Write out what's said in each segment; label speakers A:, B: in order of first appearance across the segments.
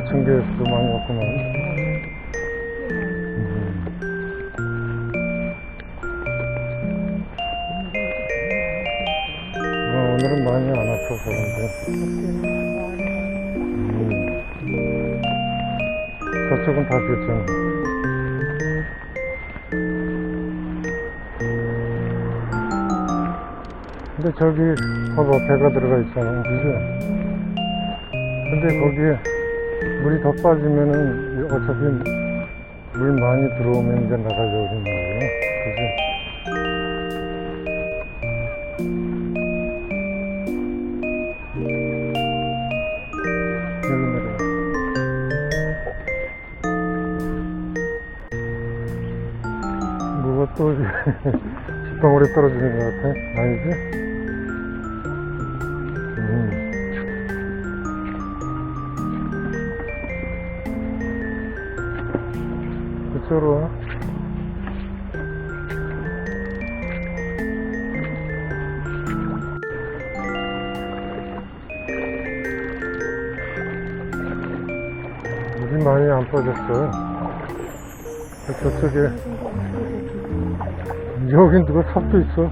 A: 어청계에서도 많이 왔구만. 음. 어, 오늘은 많이 안 아파서 그런데. 음. 저쪽은 다 됐잖아. 근데 저기, 봐봐, 배가 들어가 있잖아. 그죠? 근데 거기에 물이 더 빠지면은 어차피 물 많이 들어오면 이제 나가려고 그러는 거예요. 그지? 뭐가 또 빗방울에 떨어지는 것 같아? 아니지? 와. 물이 많이 안 빠졌어. 저쪽에, 여긴 누가 삽도 있어.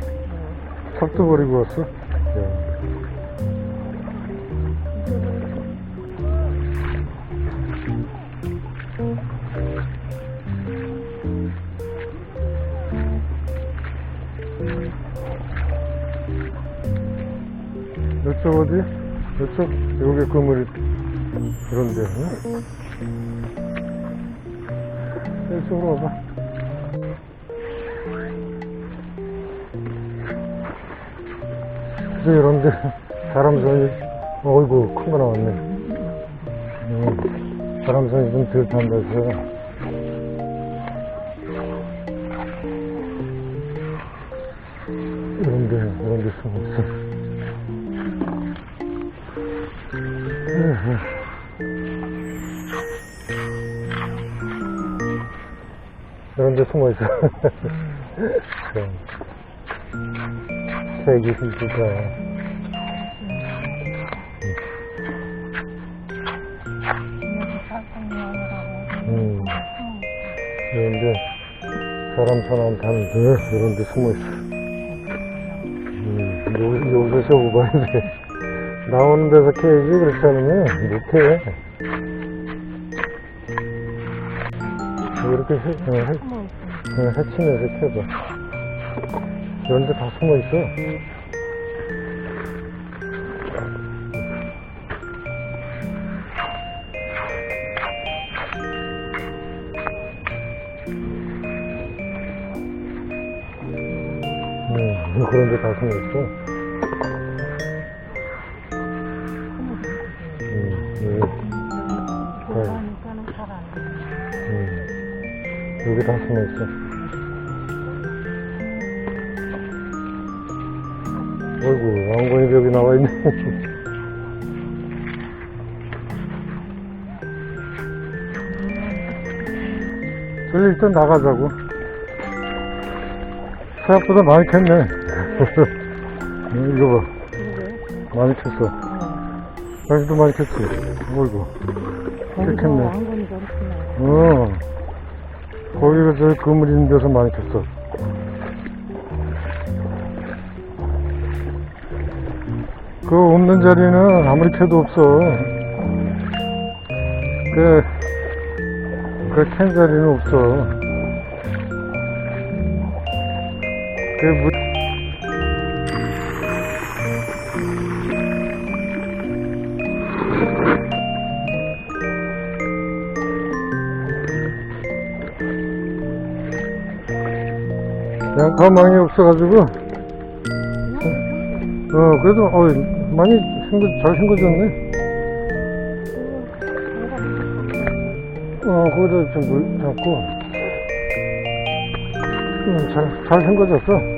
A: 삽도 버리고 왔어. 야. 이쪽 어디? 이쪽? 여기 건물이 그런데. 응? 이쪽으로 와봐. 그래서 이런데 사람 손이, 어이구, 큰 거 나왔네. 음, 사람 손이 좀 덜 탄다서. 이런데, 이런데 숨어 있어. 이런 데 숨어 있어. 색이 힘들다. 음. 이런데 사람 손안 타는 데 이런 데 숨어 있어. 음, 요, 여기서 봐야 돼. 나오는 데서 캐야지 그렇지 않으면 못해. 이렇게 해, 어, 해, 어, 해치면서 캐봐. 이런 데 다 숨어 있어. 음, 그런 데 다 숨어 있어. 음. 여기 다 숨어 있어. 어이구, 왕건이 여기 나와 있네. 저기 일단 나가자고. 생각보다 많이 캤네. 음, 이거 봐. 많이 캤어. 여기도 많이 캤지. 어이구.
B: 저렇구나.
A: 어. 거기가 저 그물 있는 데서 많이 캤어. 그 없는 자리는 아무리 캐도 없어. 그, 그캔 자리는 없어. 그 물, 양파망이 없어가지고, 어, 그래도, 어, 많이 생겨, 잘 생겨졌네. 어, 거기다 좀물 잡고, 음, 잘, 잘 생겨졌어.